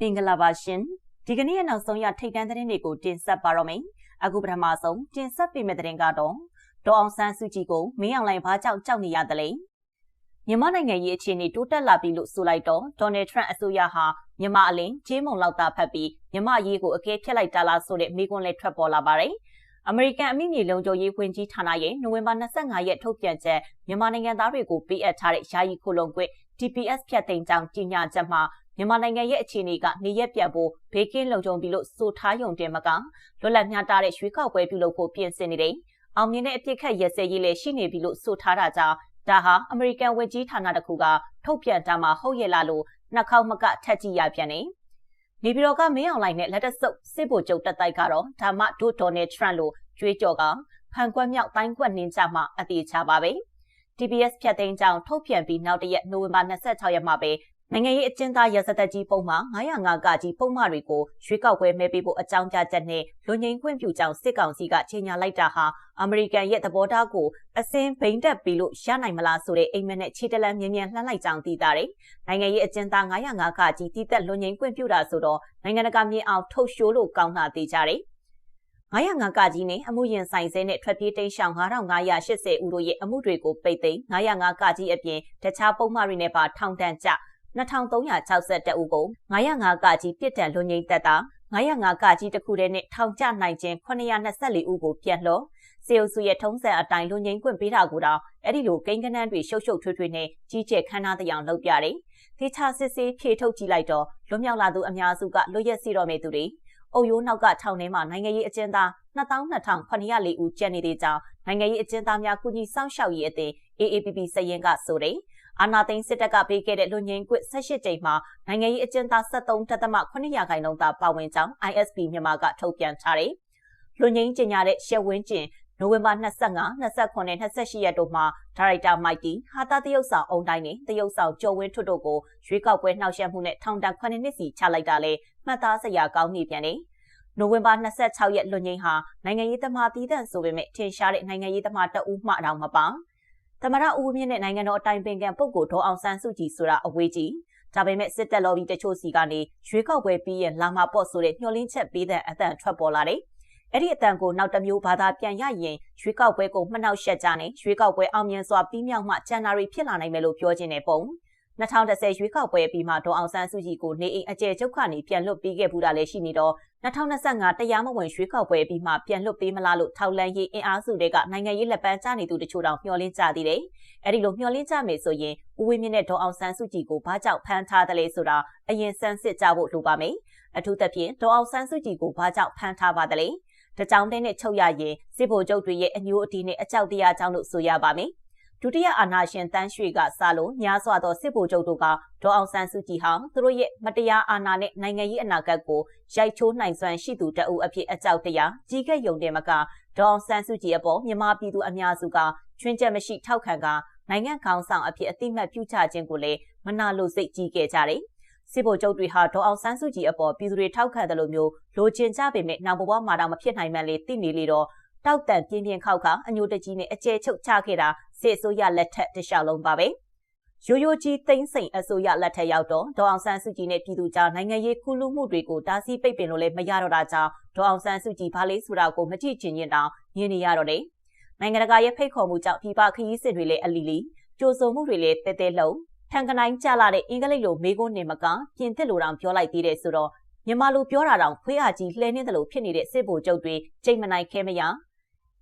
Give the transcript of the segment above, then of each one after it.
မင်္ဂလာပါရှင်ဒီကနေ့ရဲ့နောက်ဆုံးရထိတ်တန့်သတင်းတွေကိုတင်ဆက်ပါတော့မယ်အခုပထမဆုံးတင်ဆက်ပေးမယ့်သတင်းကတော့ဒေါအောင်ဆန်းစုကြည်ကိုမင်းအောင်လှိုင်ဘာကြောင့်ကြောက်နေရသလဲမြန်မာနိုင်ငံရဲ့အခြေအနေတိုးတက်လာပြီလို့ဆိုလိုက်တော့ဒေါ်နယ်ထရန့်အစိုးရဟာမြန်မာအလင်းဂျေးမုံလောက်တာဖတ်ပြီးမြန်မာအရေးကိုအကဲဖြတ်လိုက်တာလားဆိုတဲ့မိကွန်းလေးထွက်ပေါ်လာပါတယ်အမေရိကန်အမိမြေလုံခြုံရေးဝန်ကြီးဌာနရဲ့နိုဝင်ဘာ25ရက်ထုတ်ပြန်ချက်မြန်မာနိုင်ငံသားတွေကိုပေးအပ်ထားတဲ့ယာယီခိုလုံကွက် TPS ဖြတ်သိမ်းကြောင်းကြီးညာချက်မှာ မြန်မာနိုင်ငံရဲ့အခြေအနေကနေရက်ပြတ်ဖို့ဘေးကင်းလုံခြုံပြီလို့ဆိုထားရုံတင်မကလွတ်လပ်မျှတတဲ့ရွေးကောက်ပွဲပြုလုပ်ဖို့ပြင်ဆင်နေတယ်။အောင်မြင်တဲ့အပြစ်ခတ်ရစဲရေးလည်းရှိနေပြီလို့ဆိုထားတာကြောင့်ဒါဟာအမေရိကန်ဝန်ကြီးဌာနတစ်ခုကထုတ်ပြန်တာမှဟုတ်ရဲ့လားလို့နှာခေါင်းမကထက်ကြည့်ရပြန်နေ။နေပြည်တော်ကမင်းအောင်လှိုင်နဲ့လက်တဆုပ်စစ်ဗိုလ်ချုပ်တက်တိုက်ကတော့ဒါမှဒိုဒေါ်နယ်ထရန့်လို့ကြွေးကြော်ကဖန်ကွက်မြောက်တိုင်းကွက်နင်းကြမှာအသေးချပါပဲ။ TBS ဖြတ်သိမ်းကြောင်းထုတ်ပြန်ပြီးနောက်တရက်နိုဝင်ဘာ26ရက်မှာပဲ နိုင်ငံရေးအကျဉ်းသားရစသက်ကြီးပုံမှ905ကကြီးပုံမှတွေကိုရွေးကောက်ပွဲမဲပေးဖို့အကြောင်းကြားချက်နဲ့လူငင်းခွင့်ပြုကြောင်းစစ်ကောင်စီကကြေညာလိုက်တာဟာအမေရိကန်ရဲ့သဘောထားကိုအစင်းဘိန်းတက်ပြီးလို့ရနိုင်မလားဆိုတဲ့အိမ်မက်နဲ့ခြေတလန်းမြင်းမြန်းလှမ်းလိုက်ကြောင်းသိတာတယ်။နိုင်ငံရေးအကျဉ်းသား905ကကြီးတည်သက်လူငင်းခွင့်ပြုတာဆိုတော့နိုင်ငံတကာမြင်အောင်ထုတ်ရှိုးလို့ကောင်းတာသိကြတယ်။905ကကြီးနဲ့အမှုရင်ဆိုင်စဲနဲ့ထွက်ပြေးတိမ်းရှောင်9580ဦးတို့ရဲ့အမှုတွေကိုပိတ်သိမ်း905ကကြီးအပြင်တခြားပုံမှန်တွေနဲ့ပါထောင်ဒဏ်ကျ 2362ဦးကို905ကကြီးပြစ်ဒဏ်လွန်ငင်းသက်တာ905ကကြီးတစ်ခုတည်းနဲ့ထောင်ကျနိုင်ခြင်း924ဦးကိုပြန်လှော်စေအုပ်စုရဲ့ထုံးစံအတိုင်းလွန်ငင်းခွင့်ပေးတာကိုတော့အဲ့ဒီလိုကိန်းကနန်းတွေရှုပ်ရှုပ်ထွေးထွေးနဲ့ကြီးကျယ်ခမ်းနားတဲ့အောင်လုပ်ပြတယ်။ဒေချာစစ်စစ်ဖြေထုတ်ကြည့်လိုက်တော့လွတ်မြောက်လာသူအများစုကလွတ်ရက်စီတော့မဲ့သူတွေအုပ်ရိုးနောက်ကထောင်ထဲမှာနိုင်ငံရေးအကျဉ်းသား22,904ဦးကျန်နေတဲ့ကြောင်းနိုင်ငံရေးအကျဉ်းသားများကုညီစောင့်ရှောက်ရေးအသင်း AAPP စရင်ကဆိုတယ်။ အာနာသိန်းစစ်တပ်ကပေးခဲ့တဲ့လူငင်းကွ18ကြိမ်မှာနိုင်ငံရေးအကျဉ်းသား73.8ရာခိုင်နှုန်းသာပါဝင်ကြောင်း ISP မြန်မာကထုတ်ပြန်ထားတယ်။လူငင်းကျင်ညာတဲ့ရှက်ဝင်းကျင်နိုဝင်ဘာ25 29နဲ့28ရက်တို့မှာဒါရိုက်တာမိုက်တီဟာတာတရုတ်ဆောင်အုံတိုင်းနဲ့တရုတ်ဆောင်ကျော်ဝင်းထွတ်တို့ကိုရွေးကောက်ပွဲနှောက်ယှက်မှုနဲ့ထောင်ဒဏ်9နှစ်စီချလိုက်တာလဲမှတ်သားစရာကောင်းနေပြန်တယ်။နိုဝင်ဘာ26ရက်လွန်ငင်းဟာနိုင်ငံရေးသမားတည်တံ့ဆိုပေမဲ့ထင်ရှားတဲ့နိုင်ငံရေးသမားတအူးမှတောင်မပါ။ သမရဦးမြင့်နဲ့နိုင်ငံတော်အတိုင်ပင်ခံပုဂ္ဂိုလ်ဒေါအောင်ဆန်းစုကြည်ဆိုတာအဝေးကြီးဒါပေမဲ့စစ်တပ်လော်ဘီတချို့စီကနေရွေးကောက်ပွဲပြီးရင်လာမှာပေါ့ဆိုတဲ့ညှို့လင်းချက်ပေးတဲ့အတန်ထွက်ပေါ်လာတယ်။အဲ့ဒီအတန်ကိုနောက်တစ်မျိုးဘာသာပြန်ရရင်ရွေးကောက်ပွဲကိုမှနှောက်ရှက်ကြနဲ့ရွေးကောက်ပွဲအောင်မြင်စွာပြီးမြောက်မှကျန်တာတွေဖြစ်လာနိုင်မယ်လို့ပြောခြင်းနဲ့ပုံ။ 2010ရွေးကောက်ပွဲပြီးမှဒေါအောင်ဆန်းစုကြည်ကိုနေအိမ်အကျယ်ချုပ်ကနေပြန်လွတ်ပေးခဲ့ဘူးတာလည်းရှိနေတော့2025တရားမဝင်ရွေးကောက်ပွဲပြီးမှပြန်လွတ်ပေးမလားလို့ထောက်လန်းရေးအင်အားစုတွေကနိုင်ငံရေးလက်ပန်းကျနေသူတချို့တောင်မျှော်လင့်ကြသေးတယ်။အဲဒီလိုမျှော်လင့်ကြမယ်ဆိုရင်ဦးဝင်းမြင့်နဲ့ဒေါအောင်ဆန်းစုကြည်ကိုဘာကြောင့်ဖမ်းထားတယ်လဲဆိုတာအရင်စမ်းစစ်ကြဖို့လိုပါမယ်။အထူးသဖြင့်ဒေါအောင်ဆန်းစုကြည်ကိုဘာကြောင့်ဖမ်းထားပါသလဲ။တကြောင်တဲ့နဲ့ချုပ်ရရင်စစ်ဗိုလ်ချုပ်တွေရဲ့အညိုအတီနဲ့အကြောက်တရားကြောင့်လို့ဆိုရပါမယ်။ ဒုတိယအာဏာရှင်တန်းရွှေကစလို့များစွာသောစစ်ဗိုလ်ချုပ်တို့ကဒေါအောင်ဆန်းစုကြည်ဟာသူတို့ရဲ့မတရားအာဏာနဲ့နိုင်ငံရေးအနာဂတ်ကိုရိုက်ချိုးနိုင်စွမ်းရှိသူတအုပ်အဖြစ်အကြောက်တရားကြီးကဲ့ယုံတယ်မကဒေါအောင်ဆန်းစုကြည်အပေါ်မြန်မာပြည်သူအများစုကချွင်းချက်မရှိထောက်ခံကနိုင်ငံခေါင်းဆောင်အဖြစ်အတိမတ်ပြုချခြင်းကိုလည်းမနာလိုစိတ်ကြီးခဲ့ကြတယ်စစ်ဗိုလ်ချုပ်တွေဟာဒေါအောင်ဆန်းစုကြည်အပေါ်ပြည်သူတွေထောက်ခံတယ်လို့မျိုးလိုချင်ကြပေမဲ့နောက်ဘဝမှာတော့မဖြစ်နိုင်မှန်းလေသိနေလေတော့ တောက်တန်ပြင်းပြင်းခောက်ခါအညိုတကြီးနဲ့အကျဲချုပ်ချခဲ့တာစစ်အစိုးရလက်ထက်တခြားလုံးပါပဲရိုးရိုးကြီးသိန်းစိန်အစိုးရလက်ထက်ရောက်တော့ဒေါအောင်ဆန်းစုကြည်နဲ့ပြည်သူကြားနိုင်ငံရေးကုလူမှုတွေကိုတားဆီးပိတ်ပင်လို့လည်းမရတော့တာကြောင့်ဒေါအောင်ဆန်းစုကြည်ဘာလေးဆိုတာကိုမကြည့်ချင်ရင်တောင်မြင်နေရတော့တယ်နိုင်ငံတကာရဲ့ဖိတ်ခေါ်မှုကြောင့်ပြည်ပခရီးစစ်တွေလည်းအလီလီကြိုးစုံမှုတွေလည်းတဲတဲလုံးထန်ကနိုင်ကြလာတဲ့အင်္ဂလိပ်လိုမေးခွန်းနေမကပြင်သစ်လိုတောင်ပြောလိုက်သေးတယ်ဆိုတော့မြန်မာလိုပြောတာတောင်ခွေးအားကြီးလှဲနေတယ်လို့ဖြစ်နေတဲ့စစ်ဗိုလ်ချုပ်တွေချိန်မနိုင်ခဲမရ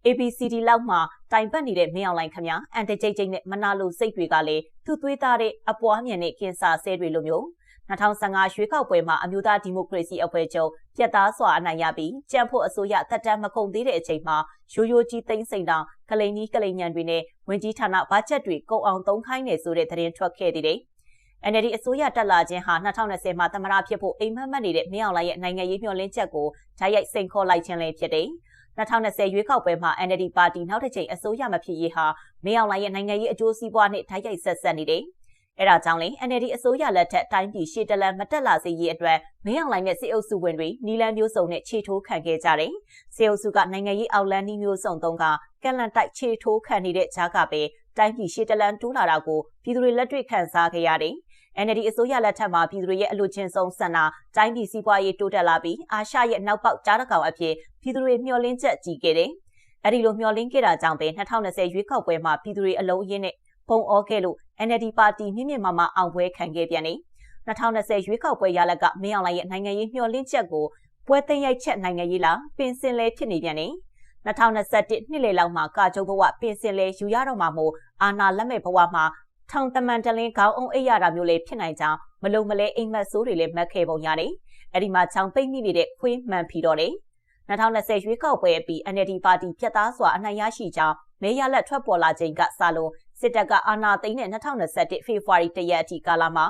ABCD လောက်မှတိုင်ပတ်နေတဲ့မင်းအောင်လိုင်ခမအန်တကြိတ်ကြိတ်နဲ့မနာလိုစိတ်တွေကလည်းသူ့သွေးသားတဲ့အပွားမြန်တဲ့ကင်ဆာဆဲတွေလိုမျိုး2015ရွေးကောက်ပွဲမှာအမျိုးသားဒီမိုကရေစီအဖွဲ့ချုပ်ပြတ်သားစွာအနိုင်ရပြီးကြံ့ဖို့အစိုးရတက်တမ်းမကုန်သေးတဲ့အချိန်မှာရိုးရိုးကြီးသိမ်းစိန်တောင်ကလိန်ကြီးကလိန်ညံတွေနဲ့ဝင်ကြီးဌာနဘတ်ဂျက်တွေကုန်အောင်သုံးခိုင်းနေဆိုတဲ့သတင်းထွက်ခဲ့သေးတယ်။ NLD အစိုးရတက်လာခြင်းဟာ2020မှာသမရဖြစ်ဖို့အိမ်မက်မက်နေတဲ့မင်းအောင်လှိုင်ရဲ့နိုင်ငံရေးမျှော်လင့်ချက်ကိုဓာတ်ရိုက်စိန်ခေါ်လိုက်ခြင်းလည်းဖြစ်တယ်။ 2020ရွေးကောက်ပွဲမှာ NLD ပါတီနောက်တစ်ချိန်အစိုးရမဖြစ်ရေးဟာမင်းအောင်လှိုင်ရဲ့နိုင်ငံရေးအကျိုးစီးပွားနဲ့တိုက်ရိုက်ဆက်ဆက်နေတယ်။အဲဒါကြောင့်လေ NLD အစိုးရလက်ထက်တိုင်းပြည်ရှေ့တလန်မတက်လာစေရေးအတွက်မင်းအောင်လှိုင်နဲ့စစ်အုပ်စုဝင်တွေနီလန်မျိုးစုံနဲ့ခြေထိုးခံခဲ့ကြတယ်။စစ်အုပ်စုကနိုင်ငံရေးအောက်လန်းနီးမျိုးစုံသုံးကကန့်လန့်တိုက်ခြေထိုးခံနေတဲ့ကြားကပဲတိုင်းပြည်ရှေ့တလန်တိုးလာတာကိုပြည်သူတွေလက်တွေ့ခံစားခဲ့ရတယ်။ NLD အစိုးရလက်ထက်မှာပြည်သူတွေရဲ့အလို့ချင်းဆုံးဆန္ဒတိုင်းပြည်စီးပွားရေးတိုးတက်လာပြီးအာရှရဲ့နောက်ပေါက်ကြားတစ်ကောင်အဖြစ်ပြည်သူတွေမျှော်လင့်ချက်ကြီးခဲ့တယ်။အဲဒီလိုမျှော်လင့်ခဲ့တာကြောင့်ပဲ2020ရွေးကောက်ပွဲမှာပြည်သူတွေအလုံးအင်းနဲ့ပုံအောခဲ့လို့ NLD ပါတီမြင့်မြင့်မာမာအောင်ပွဲခံခဲ့ပြန်တယ်။2020ရွေးကောက်ပွဲရလဒ်ကမင်းအောင်လှိုင်ရဲ့နိုင်ငံရေးမျှော်လင့်ချက်ကိုပွဲသိမ်းရိုက်ချက်နိုင်ငံရေးလားပင်စင်လဲဖြစ်နေပြန်တယ်။2021နှစ်လယ်လောက်မှာကာကျုံဘဝပင်စင်လဲယူရတော့မှာမို့အာနာလက်မဲ့ဘဝမှာ ထောင်တမန်တလင်းခေါင်းအောင်အိပ်ရတာမျိုးလေးဖြစ်နိုင်ကြောင်းမလုံမလဲအိမ်မက်ဆိုးတွေလည်းမက်ခဲ့ပုံရတယ်။အဲ့ဒီမှာချောင်ပိတ်မိနေတဲ့ခွေးမှန်ဖီတော့တယ်။2020ရွေးကောက်ပွဲပြီး NLD ပါတီပြတ်သားစွာအနိုင်ရရှိကြောင်းမဲရလက်ထွက်ပေါ်လာချိန်ကစလို့စစ်တပ်ကအာဏာသိမ်းတဲ့2021ဖေဖော်ဝါရီ၁ရက်အထိကာလမှာ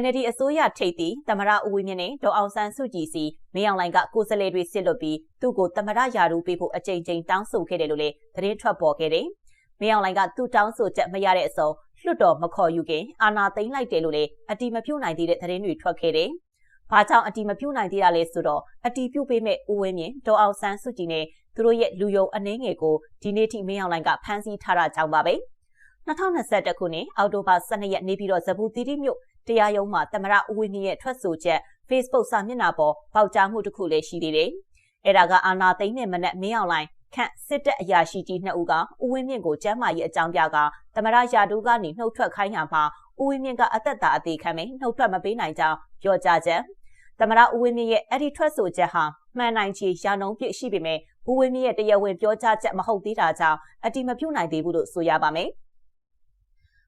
NLD အစိုးရထိပ်သီးသမရဦးဝင်းမြင့်နဲ့ဒေါအောင်ဆန်းစုကြည်စီမင်းအောင်လှိုင်ကကိုယ်စားလှယ်တွေစစ်လွတ်ပြီးသူ့ကိုသမရယာရူပေးဖို့အကြိမ်ကြိမ်တောင်းဆိုခဲ့တယ်လို့လည်းသတင်းထွက်ပေါ်ခဲ့တယ်။မင်းအောင်လှိုင်ကသူ့တောင်းဆိုချက်မရတဲ့အစုံ လွှတ်တော်မခေါ်ယူခင်အာဏာသိမ်းလိုက်တယ်လို့လည်းအတီမပြုတ်နိုင်သေးတဲ့သတင်းတွေထွက်ခဲ့တယ်။ဘာကြောင့်အတီမပြုတ်နိုင်သေးတာလဲဆိုတော့အတီပြုတ်ပေးမဲ့ဦးဝင်းမြင့်ဒေါအောင်ဆန်းစုကြည်နဲ့သူတို့ရဲ့လူယုံအနေငယ်ကိုဒီနေ့ထိမင်းအောင်လှိုင်ကဖမ်းဆီးထားတာကြောင့်ပါပဲ။2021ခုနှစ်အောက်တိုဘာ12ရက်နေ့ပြီးတော့ဇပူတီတီမြို့တရားရုံးမှာတမရဦးဝင်းမြင့်ရဲ့ထွက်ဆိုချက် Facebook စာမျက်နှာပေါ်ပေါက်ကြားမှုတစ်ခုလည်းရှိသေးတယ်။အဲ့ဒါကအာနာသိန်းနဲ့မနက်မင်းအောင်လိုင်း ခန့်စစ်တပ်အရာရှိကြီးနှစ်ဦးကဦးဝင်းမြင့်ကိုကျမ်းမာရေးအကြောင်းပြကတမရရာတူကနေနှုတ်ထွက်ခိုင်းရမှာဦးဝင်းမြင့်ကအသက်တာအသေးခံမယ်နှုတ်ထွက်မပေးနိုင်ကြောင်းပြောကြားချက်တမရဦးဝင်းမြင့်ရဲ့အဲ့ဒီထွက်ဆိုချက်ဟာမှန်နိုင်ချေရာနှုံးပြည့်ရှိပေမဲ့ဦးဝင်းမြင့်ရဲ့တရားဝင်ပြောကြားချက်မဟုတ်သေးတာကြောင့်အတိမပြုတ်နိုင်သေးဘူးလို့ဆိုရပါမယ်။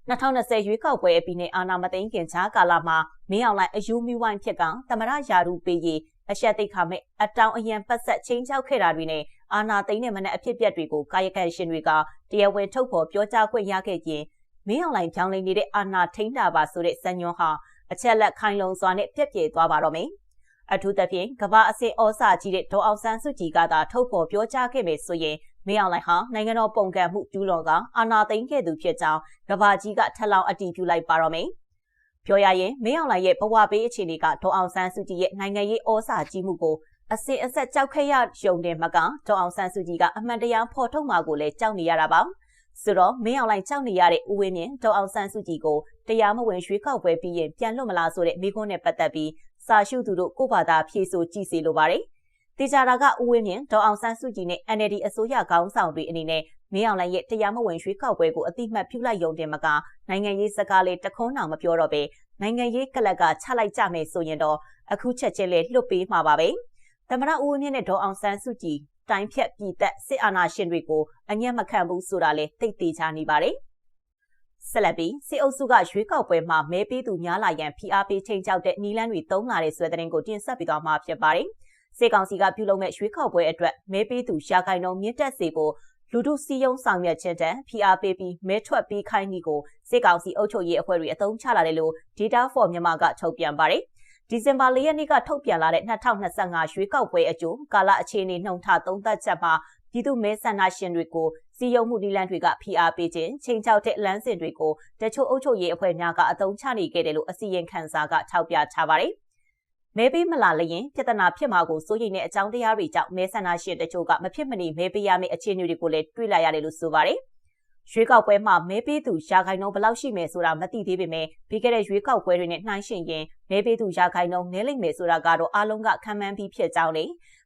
2020ရွေးကောက်ပွဲအပြီးနဲ့အာဏာမသိမ်းခင်ခြားကာလမှာမင်းအောင်လှိုင်အယူမီဝိုင်းဖြစ်ကသမရယာရုပေးရေးအရှက်သိခါမဲ့အတောင်အရန်ပတ်ဆက်ချင်းချောက်ခဲ့တာတွေနဲ့ အာဏာသိမ်းတဲ့မနက်အဖြစ်အပျက်တွေကိုကာယကံရှင်တွေကတရားဝင်ထုတ်ဖော်ပြောကြားခွင့်ရခဲ့ခြင်းမင်းအောင်လှိုင်ကြောင်းလိန်နေတဲ့အာဏာထိန်းတာပါဆိုတဲ့ဇညွန်ဟာအချက်လက်ခိုင်လုံစွာနဲ့ပြက်ပြဲသွားပါတော့မယ်။အထူးသဖြင့်ကမ္ဘာအစစ်ဩစာကြီးတဲ့ဒေါအောင်ဆန်းစုကြည်ကသာထုတ်ဖော်ပြောကြားခဲ့မယ်ဆိုရင်မင်းအောင်လှိုင်ဟာနိုင်ငံတော်ပုံကံမှုကျူးလွန်ကအာဏာသိမ်းခဲ့သူဖြစ်ကြောင်းကဘာကြီးကထက်လောင်းအတည်ပြုလိုက်ပါတော့မယ်။ပြောရရင်မင်းအောင်လှိုင်ရဲ့ဘဝပေးအခြေအနေကဒေါအောင်ဆန်းစုကြည်ရဲ့နိုင်ငံရေးဩစာကြီးမှုကို အစစ်အဆက်ကြောက်ခဲ့ရရုံတင်မကဒေါအောင်ဆန်းစုကြည်ကအမှန်တရားဖော်ထုတ်မှာကိုလည်းကြောက်နေရတာပါ။ဆိုတော့မင်းအောင်လှိုင်ကြောက်နေရတဲ့ဦးဝင်းမြင့်ဒေါအောင်ဆန်းစုကြည်ကိုတရားမဝင်ရွှေးကောက်ပွဲပြီးရင်ပြန်လွတ်မလားဆိုတဲ့မိခွန်းနဲ့ပတ်သက်ပြီးစာရှုသူတို့ကိုဘာသာဖြေဆိုကြည့်စီလိုပါတယ်။တေချာတာကဦးဝင်းမြင့်ဒေါအောင်ဆန်းစုကြည်နဲ့ NLD အစိုးရခေါင်းဆောင်တွေအနေနဲ့မင်းအောင်လှိုင်ရဲ့တရားမဝင်ရွှေးကောက်ပွဲကိုအတိမတ်ပြုလိုက်ရုံတင်မကနိုင်ငံရေးစကားလေးတခွန်းတောင်မပြောတော့ပဲနိုင်ငံရေးကလပ်ကချလိုက်ကြမယ်ဆိုရင်တော့အခုချက်ချင်းလေးလွတ်ပေးမှာပါပဲ သမရဦးဝင်းမြင့်နဲ့ဒေါအောင်ဆန်းစုကြည်တိုင်းဖြတ်ပြည်သက်စစ်အာဏာရှင်တွေကိုအညံ့မခံဘူးဆိုတာလေသိသေးချာနေပါတယ်ဆက်လက်ပြီးစစ်အုပ်စုကရွေးကောက်ပွဲမှာမဲပေးသူများလာရန်ဖိအားပေးချိန်ချောက်တဲ့နီလန်းတွေတုံးလာတဲ့ဆွဲတဲ့ရင်ကိုတင်ဆက်ပြီးတော့မှာဖြစ်ပါတယ်။စေကောင်စီကပြုလုပ်မဲ့ရွေးကောက်ပွဲအတွက်မဲပေးသူရှာခိုင်နှုန်းမြင့်တက်စေဖို့လူထုစီယုံဆောင်ရွက်ခြင်းတန် PR ပေးပြီးမဲထွက်ပြီးခိုင်းဒီကိုစေကောင်စီအုပ်ချုပ်ရေးအဖွဲ့တွေအသုံးချလာတယ်လို့ Data for မြန်မာကထုတ်ပြန်ပါတယ်။ ဒီဇင်ဘာ၄ရက်နေ့ကထုတ်ပြန်လာတဲ့2025ရွေးကောက်ပွဲအကျိုးကာလအခြေအနေနှုံထသုံးသပ်ချက်မှာပြည်သူမဲဆန္ဒရှင်တွေကိုစီယုံမှုဒီလန်တွေက PR ပေးခြင်းချိန်ချောက်တဲ့လမ်းစဉ်တွေကိုတချို့အုပ်ချုပ်ရေးအဖွဲ့များကအသုံးချနေခဲ့တယ်လို့အစီရင်ခံစာကထောက်ပြထားပါတယ်။မဲပေးမလာလျင်ပြဿနာဖြစ်မှာကိုစိုးရိမ်တဲ့အကြောင်းတရားတွေကြောင့်မဲဆန္ဒရှင်တချို့ကမဖြစ်မနေမဲပေးရမယ့်အခြေအနေတွေကိုလည်းတွေ့လာရတယ်လို့ဆိုပါတယ်။ ရွေးကောက်ပွဲမှာမဲပေးသူရာခိုင်နှုန်းဘယ်လောက်ရှိမယ်ဆိုတာမသိသေးပေမဲ့ပြီးခဲ့တဲ့ရွေးကောက်ပွဲတွေနဲ့နှိုင်းယှဉ်ရင်မဲပေးသူရာခိုင်နှုန်းနည်းလိမ့်မယ်ဆိုတာကတော့အလုံးကခံမှန်းပြီးဖြစ်ကြောင်းလေ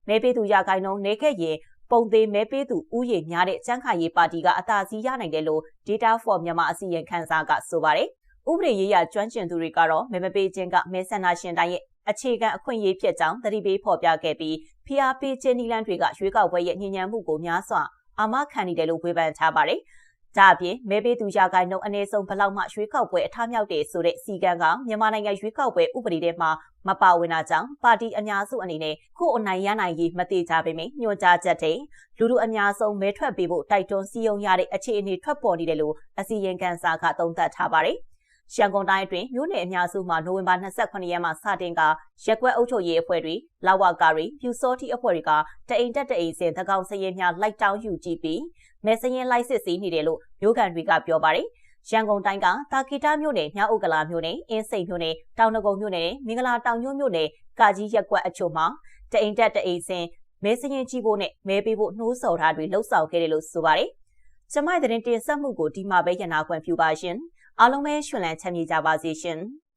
မဲပေးသူရာခိုင်နှုန်းနည်းခဲ့ရင်ပုံသေးမဲပေးသူဥယျာဉ်များတဲ့ကျန်းခါရေးပါတီကအသာစီးရနိုင်တယ်လို့ Data for မြန်မာအစီရင်ခံစာကဆိုပါတယ်။ဥပဒေရေးရာကျွမ်းကျင်သူတွေကတော့မဲမပေးခြင်းကမဲဆန္ဒရှင်တိုင်းရဲ့အခြေခံအခွင့်အရေးဖြစ်ကြောင်းသတိပေးဖော်ပြခဲ့ပြီး PRP ချင်းနီလန်တွေကရွေးကောက်ပွဲရဲ့ညဉ့်ညမ်းမှုကိုများစွာအာမခံနေတယ်လို့ဝေဖန်ထားပါတယ်။ ဒါအပြင်မဲပေးသူရာဂိုင်နှုန်းအနည်းဆုံးဘလောက်မှရွှေကောက်ပွဲအထားမြောက်တယ်ဆိုတဲ့စီကံကမြန်မာနိုင်ငံရွှေကောက်ပွဲဥပဒေထဲမှာမပါဝင်တာကြောင့်ပါတီအများစုအနေနဲ့ခုအနိုင်ရနိုင်ရေးမတိကြပေမယ့်ညွှန်ကြားချက်တွေလူလူအများဆုံးမဲထွက်ပေးဖို့တိုက်တွန်းစီယုံရတဲ့အခြေအနေထွက်ပေါ်နေတယ်လို့အစီရင်ခံစာကသုံးသပ်ထားပါတယ်။ရန်ကုန်တိုင်းအတွင်းမြို့နယ်အများစုမှာနိုဝင်ဘာ28ရက်မှာစတင်ကရက်ကွက်အုပ်ချုပ်ရေးအဖွဲ့တွေလာဝကာတွေပြူစောတိအဖွဲ့တွေကတအိမ်တက်တအိမ်စင်သကောင်စရင်များလိုက်တောင်းယူကြည့်ပြီး မဲစရင်လိုက်စစ်စီးနေတယ်လို့မြို့ကန်တွေကပြောပါတယ်ရန်ကုန်တိုင်းကတာကီတာမြို့နယ်မြောက်ဥက္ကလာမြို့နယ်အင်းစိန်မြို့နယ်တောင်နဂုံမြို့နယ်မင်္ဂလာတောင်ညွန့်မြို့နယ်ကာကြီးရက်ကွက်အချို့မှာတအိမ်တက်တအိမ်စင်မဲစရင်ကြီးဖို့နဲ့မဲပေးဖို့နှိုးဆော်ထားတွေလှုပ်ဆောင်ခဲ့တယ်လို့ဆိုပါတယ်။ကျမတဲ့တင်ဆက်မှုကိုဒီမှာပဲရနာခွင့်ပြုပါရှင်။အားလုံးပဲရှင်လန်းချမ်းမြေကြပါစေရှင်။